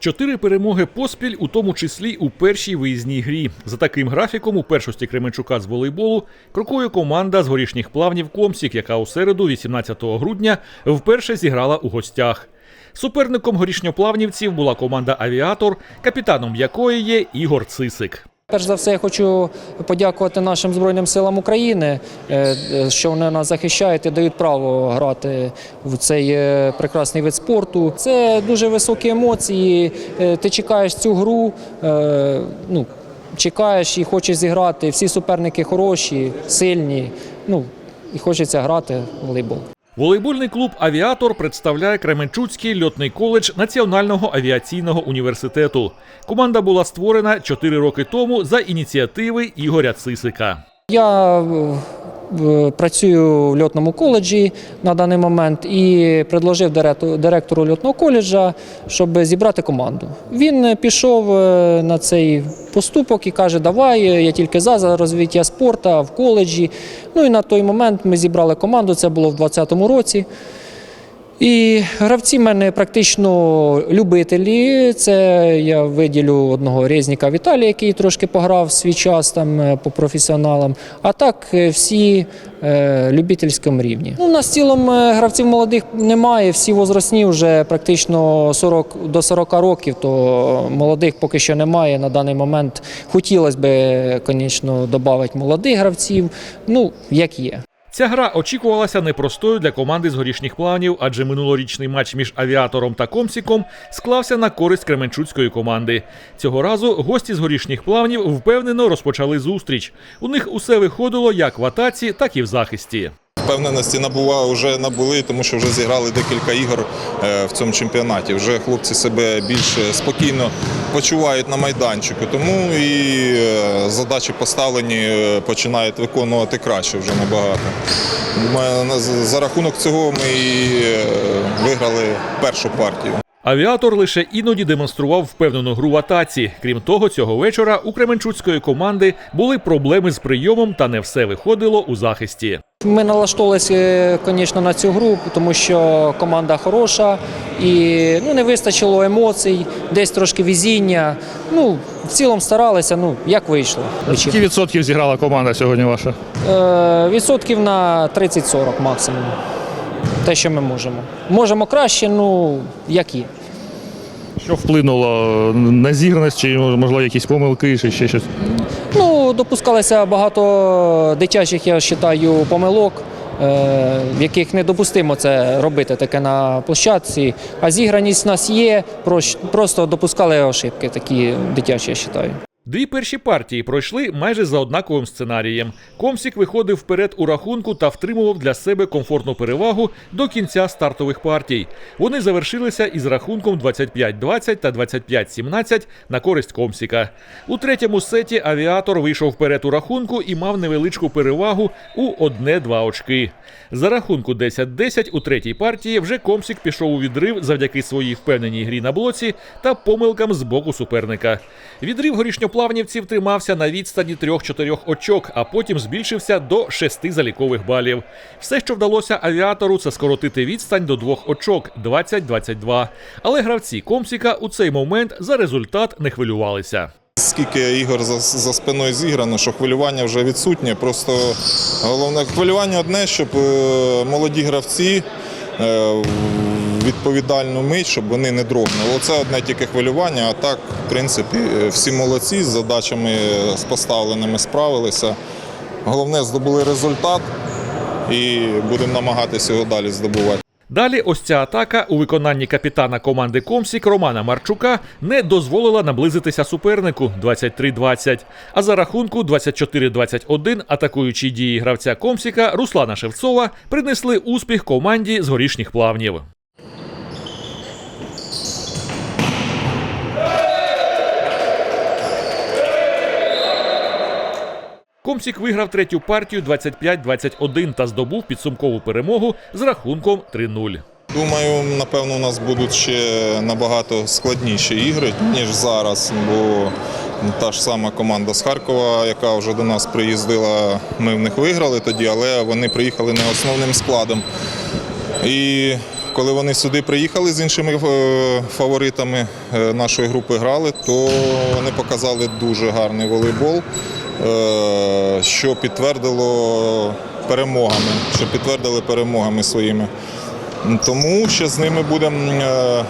Чотири перемоги поспіль, у тому числі у першій виїзній грі. За таким графіком у першості Кременчука з волейболу крокує команда з горішніх плавнів Комсік, яка у середу, 18 грудня, вперше зіграла у гостях. Суперником горішньоплавнівців була команда Авіатор, капітаном якої є Ігор Цисик. Перш за все, я хочу подякувати нашим Збройним силам України, е, що вони нас захищають і дають право грати в цей е, прекрасний вид спорту. Це дуже високі емоції. е, Ти чекаєш цю гру, ну, чекаєш і хочеш зіграти. Всі суперники хороші, сильні. Ну, і хочеться грати в волейбол. Волейбольний клуб Авіатор представляє Кременчуцький льотний коледж Національного авіаційного університету. Команда була створена 4 роки тому за ініціативи Ігоря Цисика. Я працюю в льотному коледжі на даний момент і предложив директору, льотного коледжа, щоб зібрати команду. Він е, пішов е, на цей поступок і каже: Давай, е, я тільки за, за розвиття спорту в коледжі. Ну і на той момент ми зібрали команду. Це було в 2020 році. І гравці в мене практично любителі. Це я виділю одного Резніка Віталія, який трошки пограв свій час там е, по професіоналам. А так е, всі е, любительському рівні. Ну, нас в цілому е, гравців молодих немає, всі возрастні вже практично 40 до 40 років, то молодих поки що немає. На даний момент хотілося б, звісно, додати молодих гравців. Ну, як є. Ця гра очікувалася непростою для команди з горішніх планів, адже минулорічний матч між авіатором та Комсіком склався на користь Кременчуцької команди. Цього разу гості з горішніх плавнів впевнено розпочали зустріч. У них усе виходило як в атаці, так і в захисті. Впевненості набула вже набули, тому що вже зіграли декілька ігор е, в цьому чемпіонаті. Вже хлопці себе більш спокійно почувають на майданчику. Тому і задачі поставлені е, починають виконувати краще вже набагато. Ми, За рахунок цього ми і е, виграли першу партію. Авіатор лише іноді демонстрував впевнену гру в атаці. Крім того, цього вечора у Кременчуцької команди були проблеми з прийомом та не все виходило у захисті. Ми налаштовувалися, звісно, на цю гру, тому що команда хороша і ну, не вистачило емоцій, десь трошки везіння. Ну, в цілому старалися, ну, як вийшло. Скільки відсотків зіграла команда сьогодні ваша? Е, відсотків на 30-40 максимум. Те, що ми можемо. Можемо краще, ну, як є. Що вплинуло на зіграність, чи можливо якісь помилки, чи ще щось? Ну, допускалося багато дитячих, я вважаю, помилок, е, в яких недопустимо це робити таке на площадці. А зіграність в нас є, просто допускали ошибки такі дитячі, я вважаю. Дві перші партії пройшли майже за однаковим сценарієм. Комсік виходив вперед у рахунку та втримував для себе комфортну перевагу до кінця стартових партій. Вони завершилися із рахунком 25-20 та 25-17 на користь Комсіка. У третьому сеті авіатор вийшов вперед у рахунку і мав невеличку перевагу у одне-два очки. За рахунку 10-10 у третій партії вже Комсік пішов у відрив завдяки своїй впевненій грі на блоці та помилкам з боку суперника. Відрив горішньоплавнівців тримався на відстані 3-4 очок, а потім збільшився до 6 залікових балів. Все, що вдалося авіатору, це скоротити відстань до двох очок 20-22. Але гравці Комсіка у цей момент за результат не хвилювалися. Скільки ігор за, за спиною зіграно, що хвилювання вже відсутнє. Просто головне хвилювання одне, щоб е, молоді гравці е, відповідальну мить, щоб вони не дрогнули. Оце одне тільки хвилювання, а так, в принципі, е, всі молодці з задачами е, з поставленими справилися. Головне, здобули результат і будемо намагатися його далі здобувати. Далі ось ця атака у виконанні капітана команди Комсік Романа Марчука не дозволила наблизитися супернику 23-20. А за рахунку 24-21 атакуючі дії гравця Комсіка Руслана Шевцова принесли успіх команді з горішніх плавнів. Комсік виграв третю партію 25-21 та здобув підсумкову перемогу з рахунком 3-0. Думаю, напевно, у нас будуть ще набагато складніші ігри, ніж зараз, бо та ж сама команда з Харкова, яка вже до нас приїздила, ми в них виграли тоді, але вони приїхали не основним складом. І коли вони сюди приїхали з іншими е, фаворитами е, нашої групи грали, то вони показали дуже гарний волейбол, що підтвердило перемогами, що підтвердили перемогами своїми. Тому ще з ними будемо е,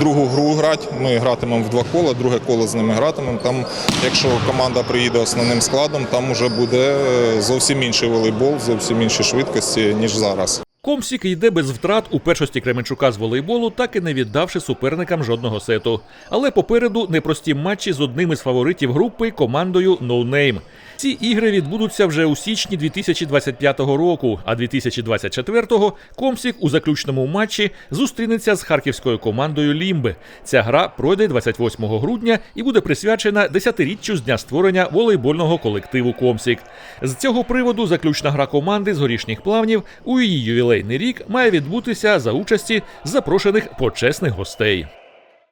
другу гру грати. Ми гратимемо в два кола, друге коло з ними гратимемо. Там, якщо команда приїде основним складом, там вже буде е, зовсім інший волейбол, зовсім інші швидкості, ніж зараз. Комсік йде без втрат у першості Кременчука з волейболу, так і не віддавши суперникам жодного сету. Але попереду непрості матчі з одним із фаворитів групи командою No Name. Ці ігри відбудуться вже у січні 2025 року, а 2024-го Комсік у заключному матчі зустрінеться з харківською командою Лімби. Ця гра пройде 28 грудня і буде присвячена 10-річчю з дня створення волейбольного колективу Комсік. З цього приводу заключна гра команди з горішніх плавнів у її ювілейний рік має відбутися за участі запрошених почесних гостей.